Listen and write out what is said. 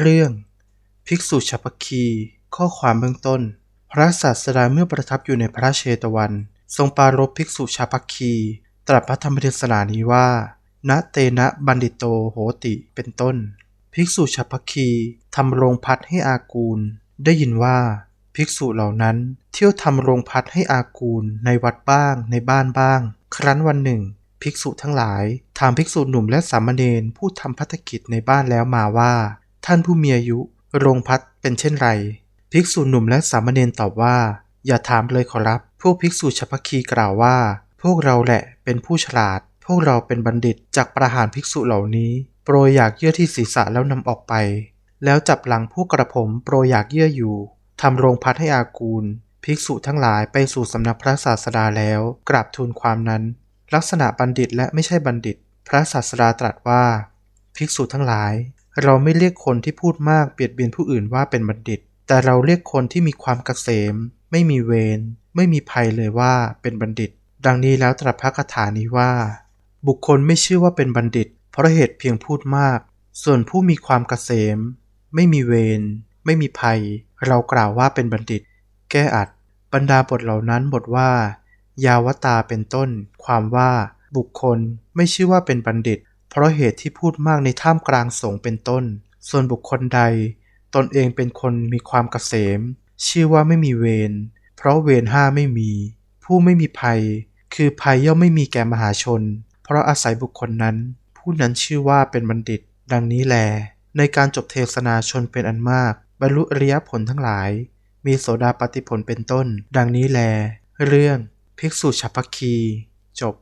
เรื่อง ภิกษุฉัพพคี ข้อความเบื้องต้น พระศาสดาเมื่อประทับอยู่ในพระเชตวัน ทรงปรารภภิกษุฉัพพคี ตรัสพระธรรมเทศนานี้ว่า ณเตนะบัณฑิตโตโหติเป็นต้น ภิกษุฉัพพคีทำโรงพัดให้อากูล ได้ยินว่า ภิกษุเหล่านั้น เที่ยวทำโรงพัดให้อากูลในวัดบ้างในบ้านบ้าง ครั้นวันหนึ่ง ภิกษุทั้งหลายถามภิกษุหนุ่มและสามเณรผู้ทำพัฒกิจในบ้านแล้วมาว่า ท่านผู้มีอายุ โรงพัดเป็นเช่นไร ภิกษุหนุ่มและสามเณรตอบว่า อย่าถามเลยขอรับ พวกภิกษุฉัพคีกล่าวว่า พวกเราแหละเป็นผู้ฉลาด พวกเราเป็นบัณฑิตจากประหารภิกษุเหล่านี้ โปรยอยากเยื่อที่ศีรษะแล้วนำออกไป แล้วจับหลังพวกกระผมโปรยอยากเยื่ออยู่ทำโรงพัดให้อากูล ภิกษุทั้งหลายไปสู่สำนักพระศาสดาแล้วกราบทูลความนั้น ลักษณะบัณฑิตและไม่ใช่บัณฑิต พระศาสดาตรัสว่า ภิกษุทั้งหลาย เราไม่เรียกคนที่พูดมากเบียดเบียนผู้อื่นว่าเป็นบัณฑิต แต่เราเรียกคนที่มีความกเกษม ไม่มีเวร ไม่มีภัยเลยว่าเป็นบัณฑิต ดังนี้แล้วตรัสพระคาถานี้ว่า บุคคลไม่ชื่อว่าเป็นบัณฑิต เพราะเหตุเพียงพูดมาก ส่วนผู้มีความกเกษม ไม่มีเวร ไม่มีภัย เรากล่าวว่าเป็นบัณฑิต แก้อัด บรรดาบทเหล่านั้นบทว่า ยาวตาเป็นต้น ความว่า บุคคลไม่ชื่อว่าเป็นบัณฑิต เพราะเหตุที่พูดมากในท่ามกลางสงฆ์เป็นต้น ส่วนบุคคลใด ตนเองเป็นคนมีความกเกษม ชื่อว่าไม่มีเวร เพราะเวรห้าไม่มี ผู้ไม่มีภัย คือภัยย่อมไม่มีแก่มหาชน เพราะอาศัยบุคคลนั้น ผู้นั้นชื่อว่าเป็นบัณฑิต ดังนี้แล ในการจบเทศนาชนเป็นอันมาก บรรลุอริยผลทั้งหลาย มีโสดาปฏิผลเป็นต้น ดังนี้แล เรื่อง ภิกษุฉัพพคี จบ